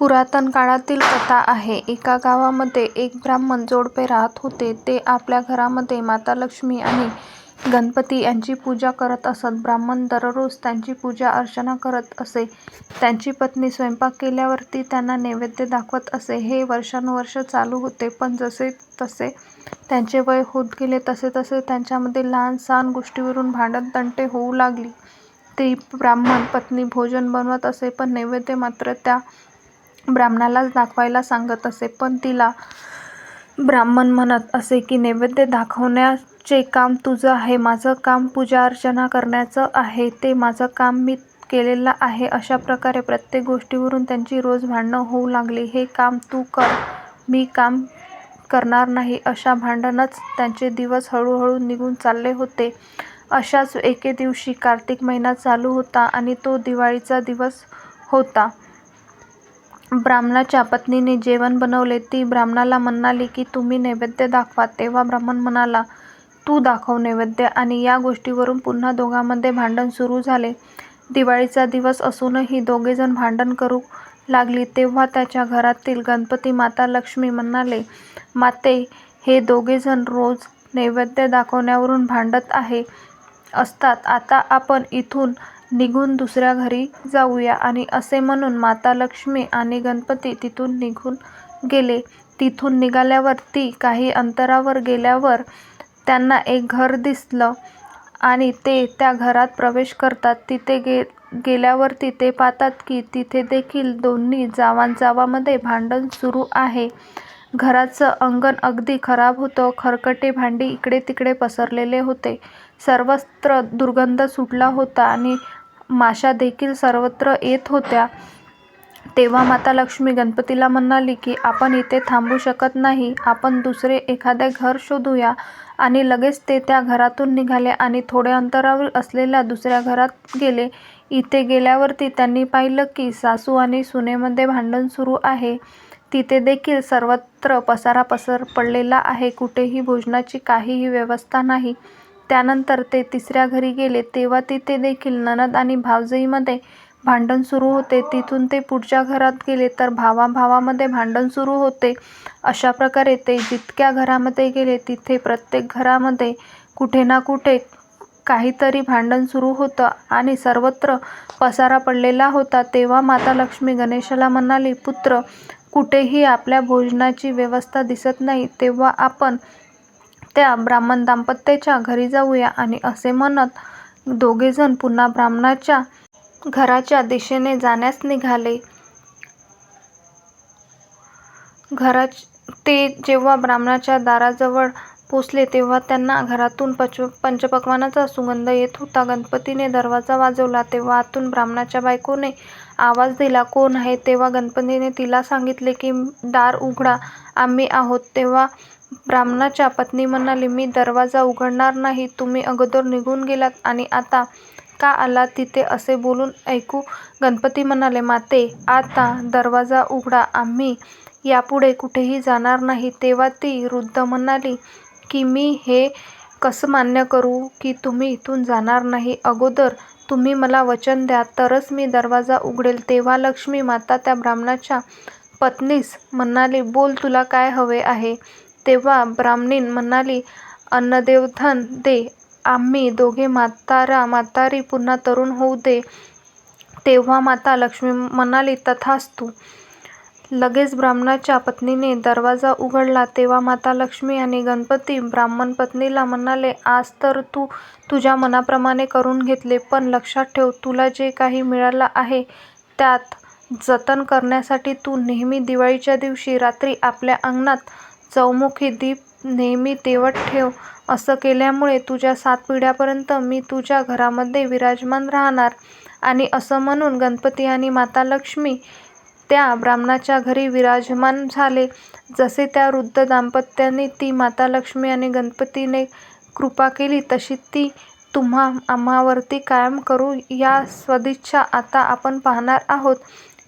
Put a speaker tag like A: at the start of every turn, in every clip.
A: पुरातन काळातील कथा आहे. एका गावामध्ये एक ब्राह्मण जोडपे राहत होते. ते आपल्या घरामध्ये माता लक्ष्मी आणि गणपती यांची पूजा करत असत. ब्राह्मण दररोज त्यांची पूजा अर्चना करत असे. त्यांची पत्नी स्वयंपाक केल्यावर ती त्यांना नैवेद्य दाखवत असे. हे वर्षानुवर्षे चालू होते. पण जसजसे त्यांचे वय होत गेले तसतसे त्यांच्यामध्ये लहान सहान गोष्टींवरून भांडणतंटे होऊ लागली. ती ब्राह्मण पत्नी भोजन बनवत असे पण नैवेद्य मात्र त्या ब्राह्मणालाच दाखवायला सांगत असे. पण तिला ब्राह्मण म्हणत असे की नैवेद्य दाखवण्याचे काम तुझं आहे. माझं काम पूजा अर्चना करण्याचं आहे. ते माझं काम मी केलेलं आहे. अशा प्रकारे प्रत्येक गोष्टीवरून त्यांची रोज भांडणं होऊ लागली. हे काम तू कर, मी काम करणार नाही अशा भांडणच त्यांचे दिवस हळूहळू निघून चालले होते. अशाच एके दिवशी कार्तिक महिना चालू होता आणि तो दिवाळीचा दिवस होता. ब्राह्मणाच्या पत्नीने जेवण बनवले. ती ब्राह्मणाला म्हणाली की तुम्ही नैवेद्य दाखवा. तेव्हा ब्राह्मण म्हणाला तू दाखव नैवेद्य आणि या गोष्टीवरून पुन्हा दोघांमध्ये भांडण सुरू झाले. दिवाळीचा दिवस असूनही दोघेजण भांडण करू लागली. तेव्हा त्यांच्या घरातील गणपती माता लक्ष्मी म्हणाले माते हे दोघेजण रोज नैवेद्य दाखवण्यावरून भांडत असतात. आता आपण इथून निघून दुसऱ्या घरी जाऊया. आणि असे म्हणून माता लक्ष्मी आणि गणपती तिथून निघून गेले. तिथून निघाल्यावर ती काही अंतरावर गेल्यावर त्यांना एक घर दिसलं आणि ते त्या घरात प्रवेश करतात. तिथे गेल्यावर ते पाहतात की तिथे देखील दोन्ही जावांजावांमध्ये भांडण सुरू आहे. घराचं अंगण अगदी खराब होतं. खरकटे भांडी इकडे तिकडे पसरलेले होते सर्वत्र दुर्गंध सुटला होता आणि माशादेखील सर्वत्र येत होत्या. तेव्हा माता लक्ष्मी गणपतीला म्हणाली की आपण इथे थांबू शकत नाही. आपण दुसरे एखादे घर शोधूया. आणि लगेच ते त्या घरातून निघाले आणि थोड्या अंतरावर असलेल्या दुसऱ्या घरात गेले. इथे गेल्यावरती त्यांनी पाहिलं की सासू आणि सुनेमध्ये भांडण सुरू आहे. तिथे देखील सर्वत्र पसारा पसर पडलेला आहे. कुठेही भोजनाची काहीही व्यवस्था नाही. त्यानंतर ते तिसऱ्या घरी गेले तेव्हा तिथे देखील ननद आणि भावजईमध्ये भांडण सुरू होते. तिथून ते पुढच्या घरात गेले तर भावाभावामध्ये भांडण सुरू होते. अशा प्रकारे ते जितक्या घरामध्ये गेले तिथे प्रत्येक घरामध्ये कुठे ना कुठे काहीतरी भांडण सुरू होतं आणि सर्वत्र पसारा पडलेला होता. तेव्हा माता लक्ष्मी गणेशाला म्हणाली पुत्र कुठेही आपल्या भोजनाची व्यवस्था दिसत नाही. तेव्हा आपण त्या ब्राह्मण दाम्पत्याच्या घरी जाऊया. आणि असे म्हणत दोघेजण पुन्हा ब्राह्मणाच्या घराच्या दिशेने जाण्यास निघाले. घरा ते जेव्हा ब्राह्मणाच्या दाराजवळ पोचले तेव्हा त्यांना घरातून पंचपक्वान्नाचा सुगंध येत होता. गणपतीने दरवाजा वाजवला तेव्हा आतून ब्राह्मणाच्या बायकोने आवाज दिला कोण आहे? तेव्हा गणपतीने तिला सांगितले की दार उघडा आम्ही आहोत. तेव्हा ब्राह्मणाच्या पत्नी म्हणाली मी दरवाजा उघडणार नाही. तुम्ही अगोदर निघून गेलात आणि आता का आलात तिथे असे बोलून ऐकू गणपती म्हणाले माते आता दरवाजा उघडा आम्ही यापुढे कुठेही जाणार नाही. तेव्हा ती वृद्ध म्हणाली की मी हे कसं मान्य करू की तुम्ही इथून जाणार नाही. अगोदर तुम्ही मला वचन द्या तरच मी दरवाजा उघडेल. तेव्हा लक्ष्मी माता त्या ब्राह्मणाच्या पत्नीस म्हणाली बोल तुला काय हवे आहे? तेव्हा ब्राह्मणी म्हणाली अन्नदेवधन दे. आम्ही दोघे म्हातारा-म्हातारी पुन्हा तरुण होऊ दे. तेव्हा माता लक्ष्मी म्हणाली तथास्तु. लगेच ब्राह्मणाच्या पत्नीने दरवाजा उघडला. तेव्हा माता लक्ष्मी आणि गणपती ब्राह्मण पत्नीला म्हणाले आज तर तू तुझ्या मनाप्रमाणे करून घेतले. पण लक्षात ठेव तुला जे काही मिळालं आहे त्यात जतन करण्यासाठी तू नेहमी दिवाळीच्या दिवशी रात्री आपल्या अंगणात चौमुखी दीप नेहमी तेवत ठेव. असं केल्यामुळे तुझ्या सात पिढ्यांपर्यंत मी तुझ्या घरामध्ये विराजमान राहणार. आणि असं म्हणून गणपती आणि माता लक्ष्मी त्या ब्राह्मणाच्या घरी विराजमान झाले. जसे त्या वृद्ध दाम्पत्याने ती माता लक्ष्मी आणि गणपतीने कृपा केली तशी ती तुम्हा आम्हावरती कायम करो या सदिच्छा. आता आपण पाहणार आहोत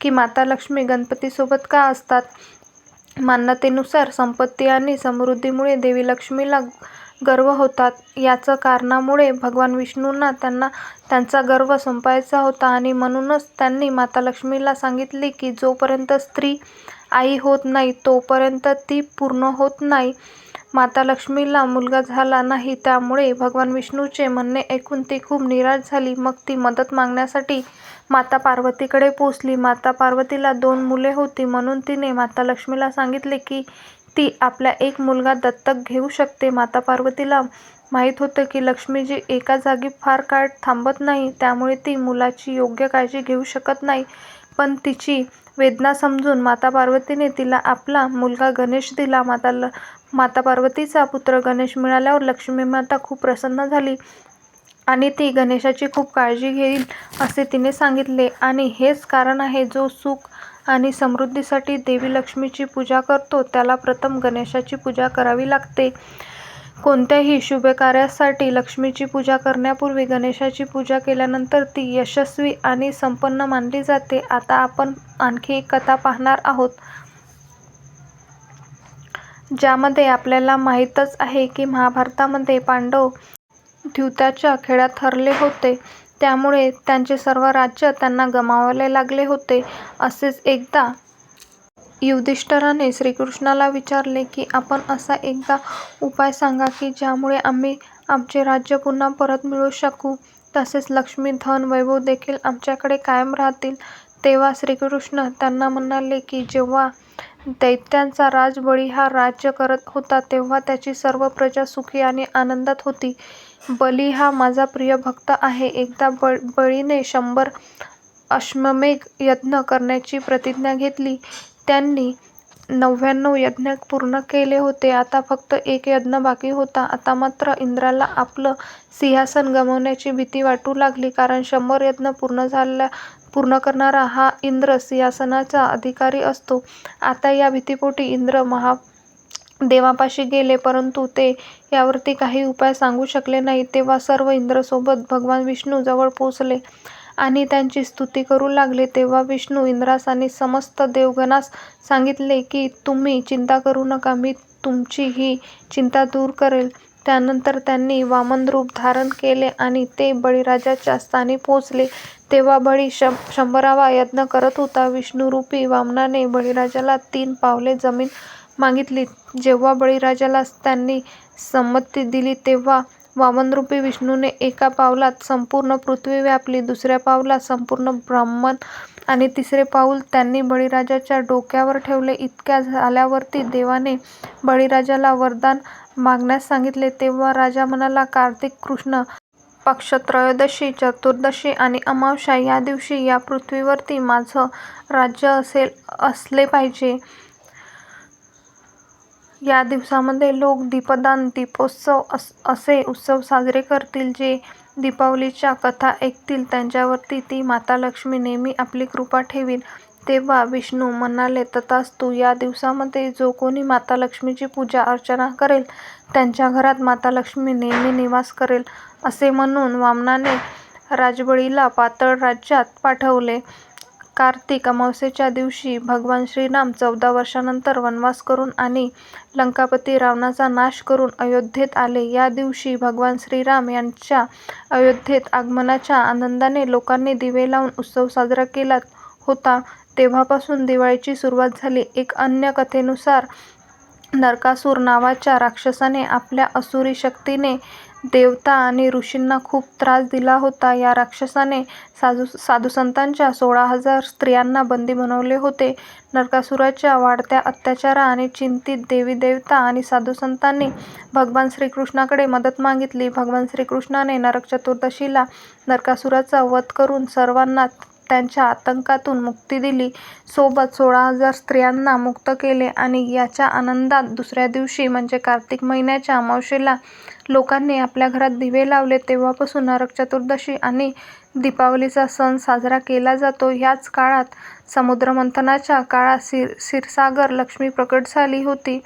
A: की माता लक्ष्मी गणपतीसोबत का असतात. मान्यतेनुसार संपत्ती आणि समृद्धीमुळे देवी लक्ष्मीला गर्व होता. याच कारणामुळे भगवान विष्णूंना त्यांना त्यांचा गर्व संपवायचा होता आणि म्हणूनच त्यांनी माता लक्ष्मीला सांगितले की जोपर्यंत स्त्री आई होत नाही तोपर्यंत ती पूर्ण होत नाही. माता लक्ष्मीला मुलगा झाला नाही त्यामुळे भगवान विष्णूचे म्हणणे ऐकून ती खूप निराश झाली. मग ती मदत मागण्यासाठी माता पार्वतीकडे पोचली. माता पार्वतीला दोन मुले होती म्हणून तिने माता लक्ष्मीला सांगितले की ती आपला एक मुलगा दत्तक घेऊ शकते. माता पार्वतीला माहीत होतं की लक्ष्मीजी एका जागी फार काळ थांबत नाही त्यामुळे ती मुलाची योग्य काळजी घेऊ शकत नाही. पण तिची वेदना समजून माता पार्वतीने तिला आपला मुलगा गणेश दिला. माता पार्वतीचा पुत्र गणेश मिळाल्यावर लक्ष्मीमाता खूप प्रसन्न झाली आणि ती गणेशाची खूप काळजी घेईल असे तिने सांगितले. आणि हेच कारण आहे जो सुख आणि समृद्धीसाठी देवी लक्ष्मीची पूजा करतो त्याला प्रथम गणेशाची पूजा करावी लागते. कोणत्याही शुभकार्यासाठी लक्ष्मीची पूजा करण्यापूर्वी गणेशाची पूजा केल्यानंतर ती यशस्वी आणि संपन्न मानली जाते. आता आपण आणखी एक कथा पाहणार आहोत. ज्यामध्ये आपल्याला माहीतच आहे की महाभारतामध्ये पांडव द्यूताच्या खेळात हरले होते त्यामुळे त्यांचे सर्व राज्य त्यांना गमवावे लागले होते. असेच एकदा युधिष्ठिराने श्रीकृष्णाला विचारले की आपण असा एखादा उपाय सांगा की ज्यामुळे आम्ही आमचे राज्य पुन्हा परत मिळवू शकू. तसेच लक्ष्मी धन वैभव देखील आमच्याकडे कायम राहतील. तेव्हा श्रीकृष्ण त्यांना म्हणाले की जेव्हा दैत्यांचा राजबळी हा राज्य करत होता तेव्हा त्याची सर्व प्रजा सुखी आणि आनंदात होती. बली हा माझा प्रिय भक्त आहे. एकदा बळीने शंभर अश्वमेध यज्ञ करण्याची प्रतिज्ञा घेतली. त्यांनी नव्याण्णव यज्ञ पूर्ण केले होते. आता फक्त एक यज्ञ बाकी होता. आता मात्र इंद्राला आपलं सिंहासन गमावण्याची भीती वाटू लागली कारण शंभर यज्ञ पूर्ण करणारा हा इंद्र सिंहासनाचा अधिकारी असतो. आता या भीतीपोटी इंद्र महादेवांपाशी गेले परंतु ते यावरती काही उपाय सांगू शकले नाहीत. तेव्हा सर्व इंद्रसोबत भगवान विष्णू जवळ पोचले आणि त्यांची स्तुती करू लागले. तेव्हा विष्णू इंद्रास आणि समस्त देवगणास सांगितले की तुम्ही चिंता करू नका मी तुमची ही चिंता दूर करेल त्यानंतर त्यांनी वामन रूप धारण केले आणि ते बळीराजाच्या स्थानी पोचले. तेव्हा बळी शंभरावा यज्ञ करत होता. विष्णुरूपी वामनाने बळीराजाला तीन पावले जमीन मागितली. जेव्हा बळीराजाला त्यांनी संमती दिली तेव्हा वामनरूपी विष्णूने एका पावलात संपूर्ण पृथ्वी व्यापली. दुसऱ्या पावलात संपूर्ण ब्रह्मांड आणि तिसरे पाऊल त्यांनी बळीराजाच्या डोक्यावर ठेवले. इतक्या झाल्यावरती देवाने बळीराजाला वरदान मागण्यास सांगितले. तेव्हा राजा म्हणाला कार्तिक कृष्ण पक्ष त्रयोदशी चतुर्दशी आणि अमावास्या या दिवशी या पृथ्वीवरती माझं राज्य असेल असले पाहिजे. या दिवसामध्ये लोक दीपदान दीपोत्सव अस असे उत्सव साजरे करतील. जे दीपावलीच्या कथा ऐकतील त्यांच्यावरती ती माता लक्ष्मी नेहमी आपली कृपा ठेवील. तेव्हा विष्णू म्हणाले तथास्तु. या दिवसामध्ये जो कोणी माता लक्ष्मीची पूजा अर्चना करेल त्यांच्या घरात माता लक्ष्मी नेहमी निवास करेल. असे म्हणून वामनाने राजबळीला पातळ राज्यात पाठवले. कार्तिक अमावास्येच्या दिवशी भगवान श्रीराम चौदा वर्षानंतर वनवास करून आणि लंकापती रावणाचा नाश करून अयोध्येत आले. या दिवशी भगवान श्रीराम यांच्या अयोध्येत आगमनाच्या आनंदाने लोकांनी दिवे लावून उत्सव साजरा केला होता. तेव्हापासून दिवाळीची सुरुवात झाली. एका अन्य कथेनुसार नरकासूर नावाच्या राक्षसाने आपल्या असुरी शक्तीने देवता आणि ऋषींना खूप त्रास दिला होता. या राक्षसाने साधुसंतांच्या सोळा हजार स्त्रियांना बंदी बनवले होते. नरकासुराच्या वाढत्या अत्याचाराने चिंतित देवीदेवता आणि साधुसंतांनी भगवान श्रीकृष्णाकडे मदत मागितली. भगवान श्रीकृष्णाने नरक चतुर्दशीला नरकासुराचा वध करून सर्वांना त्यांच्या आतंकातून मुक्ती दिली. सोबत सोळा हजार स्त्रियांना मुक्त केले आणि याच्या आनंदात दुसऱ्या दिवशी म्हणजे कार्तिक महिन्याच्या अमावास्येला लोकांनी आपल्या घरात दिवे लावले. तेव्हापासून नरक चतुर्दशी आणि दीपावलीचा सण साजरा केला जातो. ह्याच काळात समुद्रमंथनाच्या काळात क्षीरसागर लक्ष्मी प्रकट झाली होती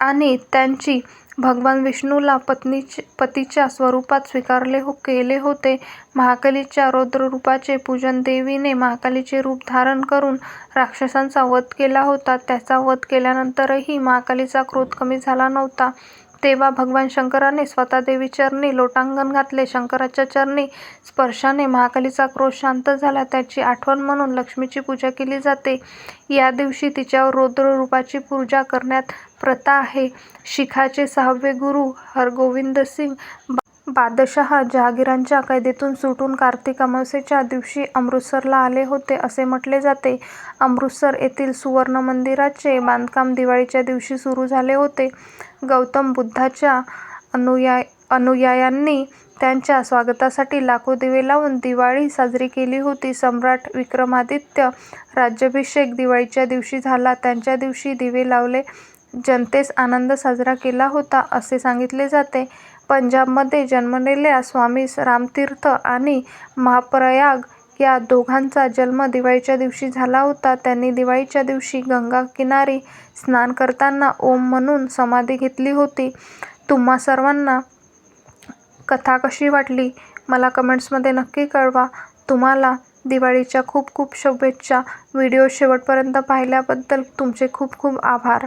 A: आणि त्यांनी भगवान विष्णूला पतीच्या स्वरूपात स्वीकारले हो, केले होते. महाकालीच्या रौद्ररूपाचे पूजन देवीने महाकालीचे रूप धारण करून राक्षसांचा वध केला होता. त्याचा वध केल्यानंतरही महाकालीचा क्रोध कमी झाला नव्हता. तेव्हा भगवान शंकराने स्वतः देवीचरणी लोटांगण घातले. शंकराच्या चरणी स्पर्शाने महाकालीचा क्रोध शांत झाला. त्याची आठवण म्हणून लक्ष्मीची पूजा केली जाते. या दिवशी तिच्यावर रौद्र रूपाची पूजा करण्यात प्रथा आहे. शिखाचे सहावे गुरु हरगोविंदसिंग बादशहा जहांगीरच्या कैदेतून सुटून कार्तिक अमावास्येच्या दिवशी अमृतसरला आले होते, असे म्हटले जाते. अमृतसर येथील सुवर्ण मंदिराचे बांधकाम दिवाळीच्या दिवशी सुरू झाले होते. गौतम बुद्धांच्या अनुयायांनी त्यांच्या स्वागतासाठी लाखो दिवे लावून दिवाळी साजरी केली होती. सम्राट विक्रमादित्य राज्याभिषेक दिवाळीच्या दिवशी झाला. त्यांच्या दिवशी दिवे लावून जनतेस आनंद साजरा केला होता, असे सांगितले जाते. पंजाबमध्ये जन्मलेल्या स्वामी रामतीर्थ आणि महाप्रयाग या दोघांचा जन्म दिवाळीच्या दिवशी झाला होता. त्यांनी दिवाळीच्या दिवशी गंगाकिनारी स्नान करताना ओम म्हणून समाधी घेतली होती. तुम्हा सर्वांना कथा कशी वाटली, मला कमेंट्समध्ये नक्की कळवा. तुम्हाला दिवाळीच्या खूप खूप शुभेच्छा. व्हिडिओ शेवटपर्यंत पाहिल्याबद्दल तुमचे खूप खूप आभार.